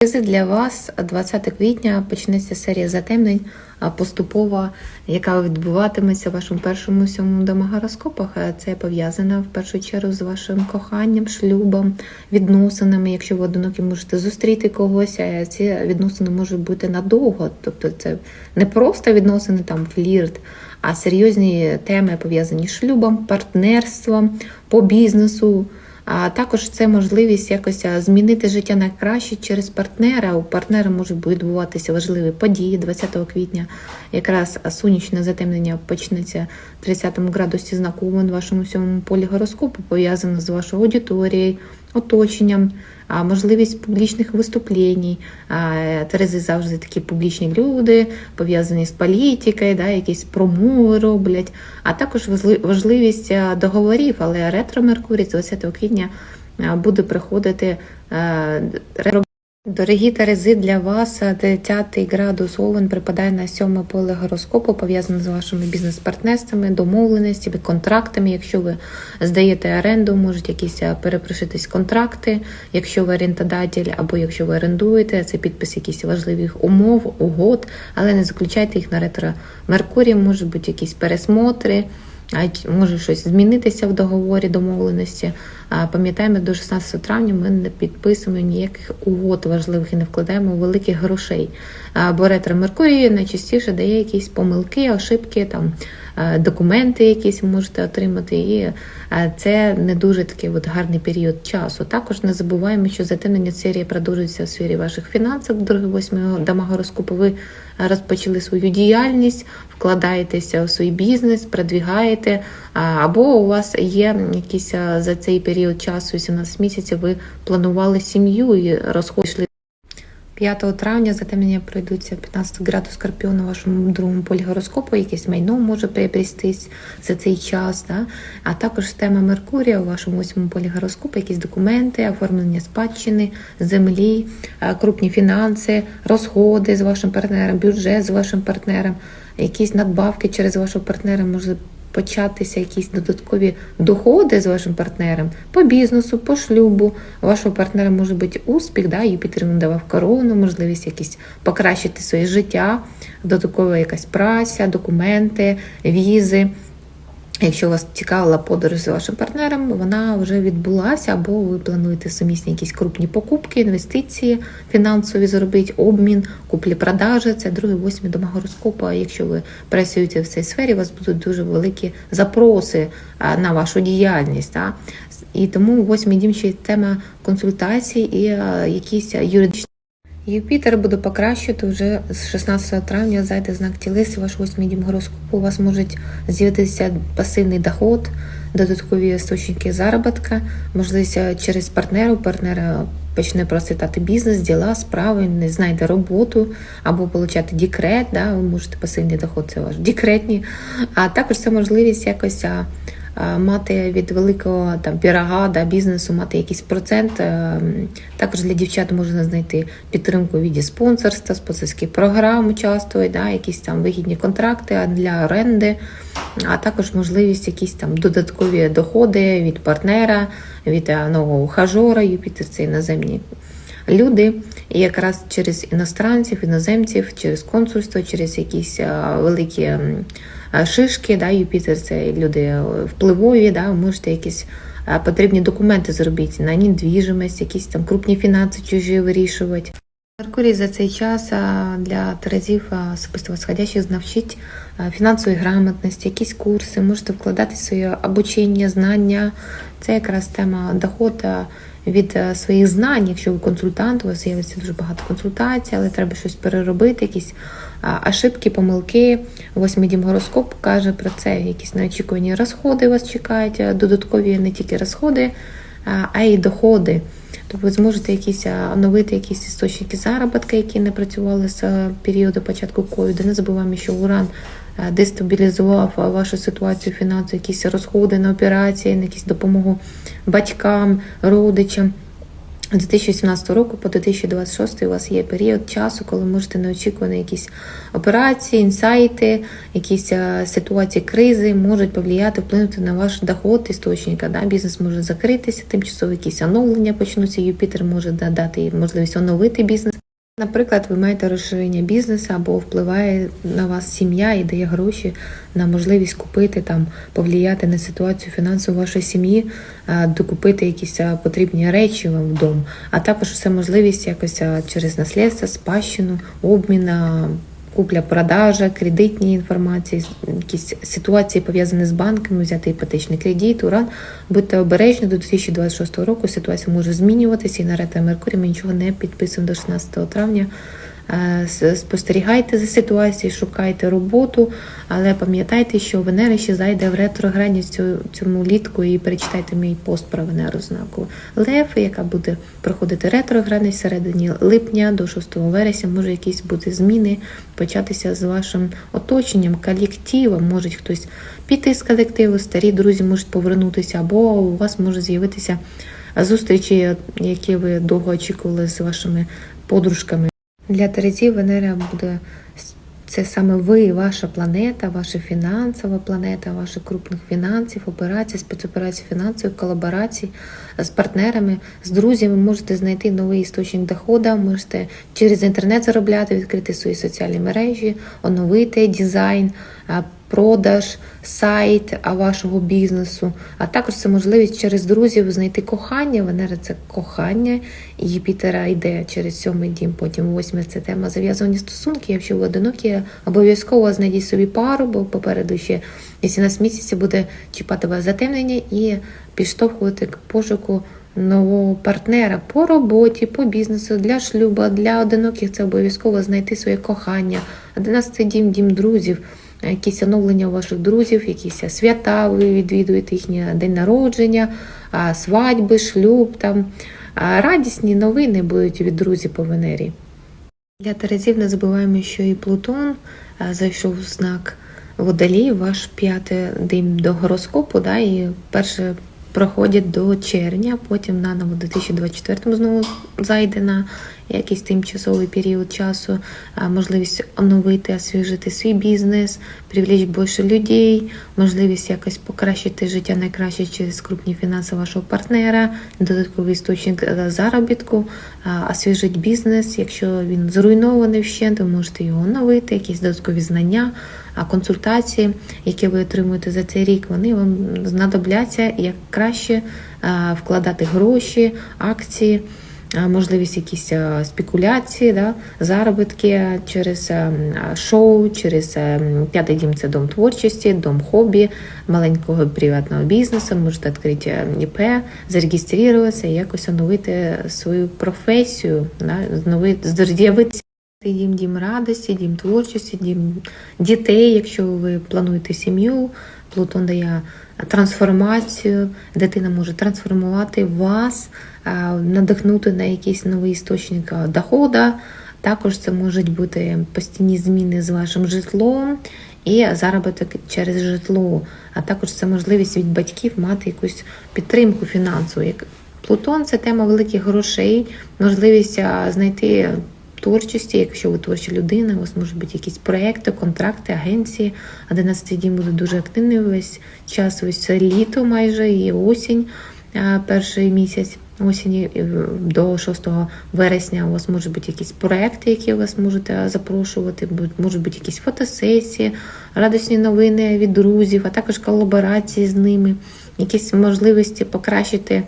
Для вас 20 квітня почнеться серія затемнень поступова, яка відбуватиметься в вашому першому сьомому домогороскопах. Це пов'язано в першу чергу з вашим коханням, шлюбом, відносинами. Якщо ви одинокі можете зустріти когось, а ці відносини можуть бути надовго. Тобто це не просто відносини, там флірт, а серйозні теми пов'язані з шлюбом, партнерством, по бізнесу. А також це можливість якось змінити життя на краще через партнера. У партнера можуть відбуватися важливі події 20 квітня. Якраз сонячне затемнення почнеться в 30 градусі знаку в вашому сьомому полі гороскопу, пов'язано з вашою аудиторією, оточенням, можливість публічних виступлень. Терези завжди такі публічні люди, пов'язані з політикою, да, якісь промови роблять, а також важливість договорів, але ретро Меркурій з 20 квітня буде приходити е, ретро Дорогі Терези, для вас 10 градус Овен припадає на сьоме поле гороскопу, пов'язане з вашими бізнес-партнерствами, домовленостями, контрактами. Якщо ви здаєте оренду, можуть якісь перепрошитись контракти, якщо ви орендодатель або якщо ви орендуєте, це підпис якихось важливих умов, угод, але не заключайте їх на ретро Меркурій, можуть бути якісь пересмотри. А може щось змінитися в договорі домовленості. Пам'ятаємо, до 16 травня ми не підписуємо ніяких угод важливих і не вкладаємо великих грошей. Бо ретро Меркурій найчастіше дає якісь помилки, ошибки, там документи якісь можете отримати, і е, це не дуже такий от гарний період часу. Також не забуваємо, що затемнення серії продовжується в сфері ваших фінансів, дорогі восьмого дома гороскопу. Ви розпочали свою діяльність, вкладаєтеся в свій бізнес, продвігаєте, або у вас є якісь за цей період часу, 18 місяців, ви планували сім'ю і розходили. 5 травня затемнення пройдуться 15 градус Скорпіону у вашому другому полі гороскопу, якесь майно може приобрестись за цей час. Да? А також тема Меркурія у вашому восьмому полі гороскопу, якісь документи, оформлення спадщини, землі, е, крупні фінанси, розходи з вашим партнером, бюджет з вашим партнером, якісь надбавки через вашого партнера може початися якісь додаткові доходи з вашим партнером по бізнесу, по шлюбу. У вашого партнера може бути успіх, да? Юпітер йому давав корону, можливість якісь покращити своє життя, додаткова якась праця, документи, візи. Якщо вас цікавила подорож з вашим партнером, вона вже відбулася, або ви плануєте сумісні якісь крупні покупки, інвестиції фінансові зробити, обмін, куплі-продажі. Це другий восьмий дома гороскопу. А якщо ви працюєте в цій сфері, у вас будуть дуже великі запроси на вашу діяльність. І тому восьмий дім ще тема консультацій і якісь юридичні. Юпітер буде покращувати вже з 16 травня зайде знак тілес, ваш восьмий дім гороскопу. У вас можуть з'явитися пасивний доход, додаткові істочники заробітка, можливість е, через партнера. У партнера почне процвітати бізнес, діла, справи, не знайде роботу або отримати декрет. Да, ви можете пасивний доход, це ваш декретні. А також це можливість якось. А, Мати від великого там пірога да, бізнесу, мати якийсь процент. Е, Також для дівчат можна знайти підтримку в віді спонсорства, спонсорських програм участвують, да, якісь там вигідні контракти для оренди, а також можливість якісь там додаткові доходи від партнера, від е, нового ухажора, Юпітер це іноземні люди, і якраз через іностранців, іноземців, через консульство, через якісь великі шишки, да, Юпітер це люди е, впливові, да, можете якісь потрібні документи зробити на недвіжимость, якісь там крупні фінанси чужі вирішувати. Меркурій за цей час для терезів особисто восходящих навчить фінансової грамотності, якісь курси, можете вкладати своє обучення, знання. Це якраз тема доходу від е, своїх знань. Якщо ви консультант, у вас з'явиться дуже багато консультацій, але треба щось переробити, якісь ошибки, помилки. Восьмий дім гороскоп каже про це. Якісь неочікувані розходи вас чекають, додаткові не тільки розходи, а, й доходи. Тобто ви зможете якісь оновити якісь істочники заробітку, які не працювали з періоду початку ковіду. Не забуваємо, що уран дестабілізував вашу ситуацію фінансову, якісь розходи на операції, на якісь допомогу батькам, родичам. з 2017 року по 2026 у вас є період часу, коли можете неочікувані якісь операції, інсайти, якісь е, ситуації кризи можуть повлияти, вплинути на ваш доход істочника. Да? Бізнес може закритися, тимчасово якісь оновлення почнуться. Юпітер може дати можливість оновити бізнес. Наприклад, ви маєте розширення бізнесу або впливає на вас сім'я і дає гроші на можливість купити там, повлияти на ситуацію фінансову вашої сім'ї, докупити якісь потрібні речі вам вдома, а також це можливість якось через наслідство, спадщину, обмін, а, купля-продажа, кредитні інформації, якісь ситуації пов'язані з банками, взяти іпотечний кредит, уран. Будьте обережні до 2026 року. Ситуація може змінюватися і на рета Меркурій ми нічого не підписуємо до 16 травня. Е, Спостерігайте за ситуацією, шукайте роботу, але пам'ятайте, що Венера ще зайде в ретроградність цьому літку і перечитайте мій пост про Венеру знаку Лев, яка буде проходити ретроградність середині липня до 6 вересня. Може якісь бути зміни початися з вашим оточенням, колективом. Може хтось піти з колективу, старі друзі можуть повернутися, або у вас може з'явитися зустрічі, які ви довго очікували з вашими подружками. Для Терезів Венера буде це саме ви, ваша планета, ваша фінансова планета, ваших крупних фінансів, операцій, спецоперацій, фінансових колаборацій з партнерами, з друзями. Можете знайти новий істочник доходу, можете через інтернет заробляти, відкрити свої соціальні мережі, оновити дизайн, продаж, сайт вашого бізнесу. А також це можливість через друзів знайти кохання. Венера це кохання, Юпітера йде через сьомий дім, потім восьмий це тема зав'язані стосунки. Якщо ви одинокі, обов'язково знайдіть собі пару, бо попереду ще 18 місяців буде чіпати вас затемнення і підштовхувати к пошуку нового партнера по роботі, по бізнесу, для шлюбу, для одиноких це обов'язково знайти своє кохання. 11 дім, дім друзів. Якісь оновлення у ваших друзів, якісь свята, ви відвідуєте їхній день народження, свадьби, шлюб, там радісні новини будуть від друзів по Венері. Для Терезів не забуваємо, що і Плутон зайшов в знак Водолій, ваш п'ятий день до гороскопу, да, і перше проходять до червня, потім наново до 2024 знову зайде на якийсь тимчасовий період часу, можливість оновити, освіжити свій бізнес, привлечь більше людей, можливість якось покращити життя найкраще через крупні фінанси вашого партнера, додатковий істочник е, заробітку, а, освіжить бізнес. Якщо він зруйнований вщент, ви можете його оновити, якісь додаткові знання, а консультації, які ви отримуєте за цей рік, вони вам знадобляться як краще вкладати гроші, акції. Можливість якісь спекуляції, да, заробітки через шоу, через п'ятий дім це дом творчості, дом хобі, маленького приватного бізнесу. Можете відкрити ІП, зареєструватися і якось оновити свою професію, да, з'явитися. Дім дім радості, дім творчості, дім дітей, якщо ви плануєте сім'ю, Плутон дає трансформацію, дитина може трансформувати вас, надихнути на якийсь новий істочник доходу. Також це можуть бути постійні зміни з вашим житлом і заробіток через житло, а також це можливість від батьків мати якусь підтримку фінансову. Плутон це тема великих грошей, можливість знайти творчості, якщо ви творча людина, у вас можуть бути якісь проекти, контракти, агенції. 11 дім буде дуже активний весь час, ось літо майже і осінь, перший місяць осені до 6 вересня у вас можуть бути якісь проекти, які вас можете запрошувати, можуть бути якісь фотосесії, радісні новини від друзів, а також колаборації з ними, якісь можливості покращити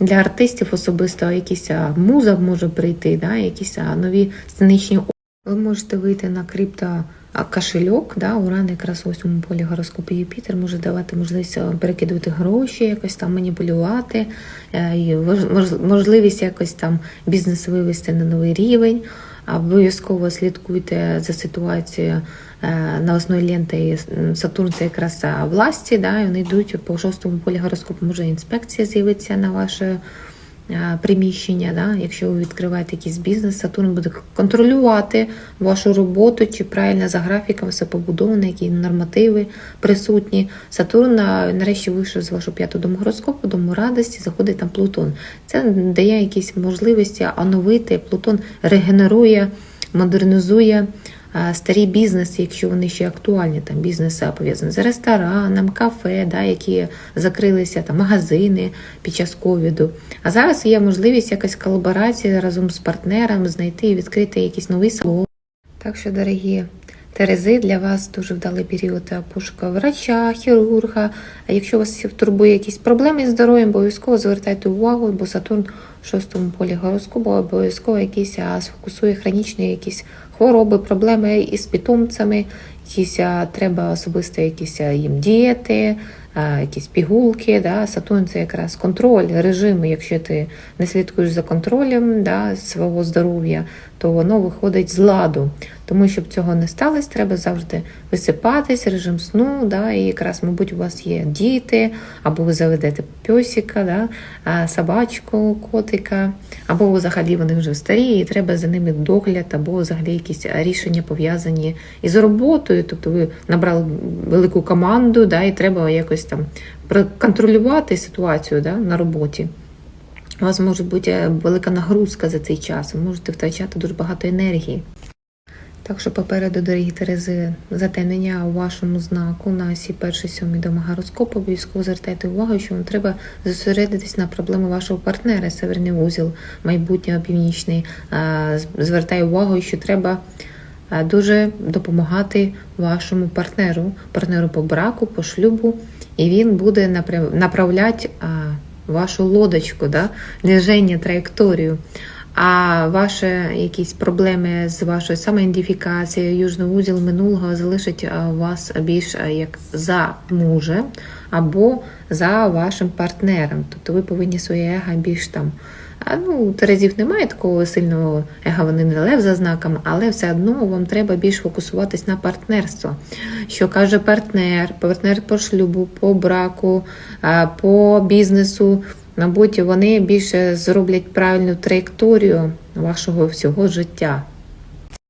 для артистів особисто якісь муза може прийти, да, якісь нові сценичні. Ви можете вийти на крипто кошельок, да, уран якраз ось у полі гороскопу Юпітер може давати можливість перекидувати гроші, якось там маніпулювати, е, можливість якось там бізнес вивести на новий рівень. Обов'язково слідкуйте за ситуацією е, основі ленти Сатурн це якраз власті, да, вони йдуть по шостому полі гороскопу, може інспекція з'явиться на ваше е, приміщення. Да? Якщо ви відкриваєте якийсь бізнес, Сатурн буде контролювати вашу роботу, чи правильно за графіком все побудовано, які нормативи присутні. Сатурн нарешті вийшов з вашого п'ятого дому гороскопу, дому радості, заходить там Плутон. Це дає якісь можливості оновити. Плутон регенерує, модернізує старі бізнеси, якщо вони ще актуальні, там бізнеси пов'язані з рестораном, кафе, да, які закрилися, там магазини під час ковіду. А зараз є можливість якась колаборація разом з партнером знайти і відкрити якийсь новий салон. Так що, дорогі Терези, для вас дуже вдалий період пошуку врача, хірурга. А якщо вас турбує якісь проблеми з здоров'ям, обов'язково звертайте увагу, бо Сатурн в шостому полі гороскопу обов'язково якісь сфокусує хронічні якісь хвороби, проблеми із питомцями, якісь треба особисто якісь їм дієти, якісь пігулки. Да? Сатурн це якраз контроль, режим. Якщо ти не слідкуєш за контролем да, свого здоров'я, то воно виходить з ладу. Тому щоб цього не сталося, треба завжди висипатись, режим сну. Да, і якраз, мабуть, у вас є діти, або ви заведете пьосика, да, собачку, котика, або взагалі вони вже старі, і треба за ними догляд, або взагалі якісь рішення пов'язані із роботою. Тобто ви набрали велику команду, да, і треба якось там контролювати ситуацію да, на роботі. У вас може бути велика нагрузка за цей час, ви можете втрачати дуже багато енергії. Так що попереду, дорогі Терези, затемнення у вашому знаку на осі перший сьомий дома гороскопу. Обов'язково звертайте увагу, що вам треба зосередитись на проблеми вашого партнера, северний вузол, майбутнього північний. Звертаю увагу, що треба дуже допомагати вашому партнеру, партнеру по браку, по шлюбу, і він буде направляти вашу лодочку, да, движення, траєкторію. А ваші якісь проблеми з вашою самоідентифікацією, южний узіл минулого залишить вас більш як за мужем або за вашим партнером. Тобто ви повинні своє его більш там. А, ну, Терезів немає такого сильного ега, вони не лев за знаком, але все одно вам треба більш фокусуватись на партнерство. Що каже партнер, партнер по шлюбу, по браку, по бізнесу. Мабуть, вони більше зроблять правильну траєкторію вашого всього життя.